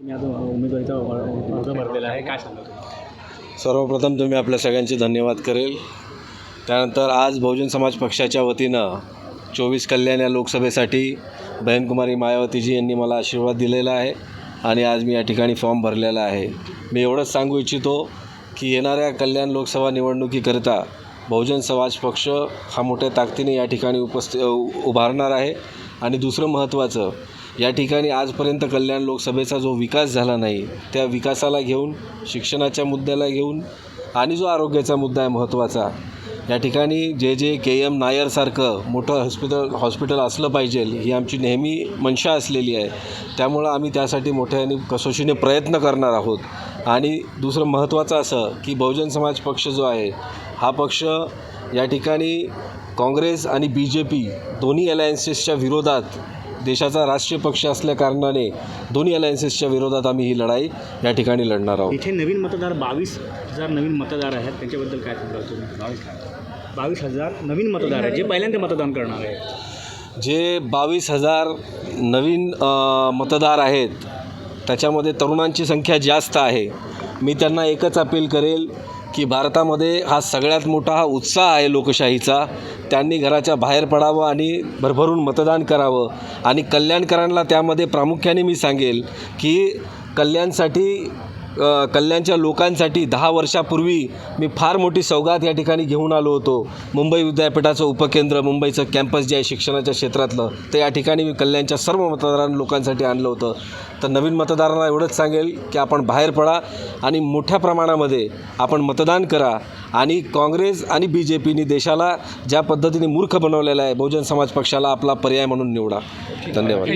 तुम्ही आता उमेदवारीचा अर्ज भरलेला आहे. काय सर्वप्रथम तुम्ही आपल्या सगळ्यांचे धन्यवाद करेल. त्यानंतर आज बहुजन समाज पक्षाच्या वतीनं चोवीस कल्याण या लोकसभेसाठी बहनकुमारी मायावतीजी यांनी मला आशीर्वाद दिलेला आहे आणि आज मी या ठिकाणी फॉर्म भरलेला आहे. मी एवढंच सांगू इच्छितो की येणाऱ्या कल्याण लोकसभा निवडणुकीकरिता बहुजन समाज पक्ष हा मोठ्या ताकदीने या ठिकाणी उपस्थित उभारणार आहे. आणि दुसरं महत्त्वाचं या ठिकाणी आजपर्यंत कल्याण लोकसभेचा जो विकास झाला नाही त्या विकासाला घेऊन शिक्षणाच्या मुद्द्याला घेऊन आणि जो आरोग्याचा मुद्दा आहे महत्त्वाचा या ठिकाणी जे जे के एम नायरसारखं मोठं हॉस्पिटल हॉस्पिटल असलं पाहिजे ही आमची नेहमी मनशा असलेली आहे. त्यामुळं आम्ही त्यासाठी मोठ्याने कसोशीने प्रयत्न करणार आहोत. आणि दुसरं महत्त्वाचं असं की बहुजन समाज पक्ष जो आहे हा पक्ष या ठिकाणी काँग्रेस आणि बी जे पी दोन्ही अलायन्सेसच्या विरोधात देशाचा राष्ट्रीय पक्ष असल्याकारणाने दोन्ही अलायन्सेसच्या विरोधात आम्ही ही लढाई या ठिकाणी लढणार आहोत. इथे नवीन मतदार बावीस हजार नवीन मतदार आहेत. त्यांच्याबद्दल काय बावीस बावीस हजार नवीन मतदार आहेत जे पहिल्यांदा मतदान करणार आहेत. जे बावीस हजार नवीन मतदार आहेत त्याच्यामध्ये तरुणांची संख्या जास्त आहे. मी त्यांना एकच अपील करेल की भारतामध्ये हा सगळ्यात मोठा हा उत्साह आहे लोकशाहीचा. त्यांनी घराच्या बाहेर पडावं आणि भरभरून मतदान करावं. आणि कल्याणकरांना त्यामध्ये प्रामुख्याने मी सांगेल की कल्याणसाठी कल्याणच्या लोकांसाठी दहा वर्षापूर्वी मी फार मोठी सौगात या ठिकाणी घेऊन आलो होतो मुंबई विद्यापीठाचं उपकेंद्र मुंबईचं कॅम्पस जे आहे शिक्षणाच्या क्षेत्रातलं ते या ठिकाणी मी कल्याणच्या सर्व मतदारां लोकांसाठी आणलं होतं तर नवीन मतदारांना एवढंच सांगेल की आपण बाहेर पडा आणि मोठ्या प्रमाणामध्ये आपण मतदान करा आणि काँग्रेस आणि बी जे पीने देशाला ज्या पद्धतीने मूर्ख बनवलेला आहे बहुजन समाज पक्षाला आपला पर्याय म्हणून निवडा धन्यवाद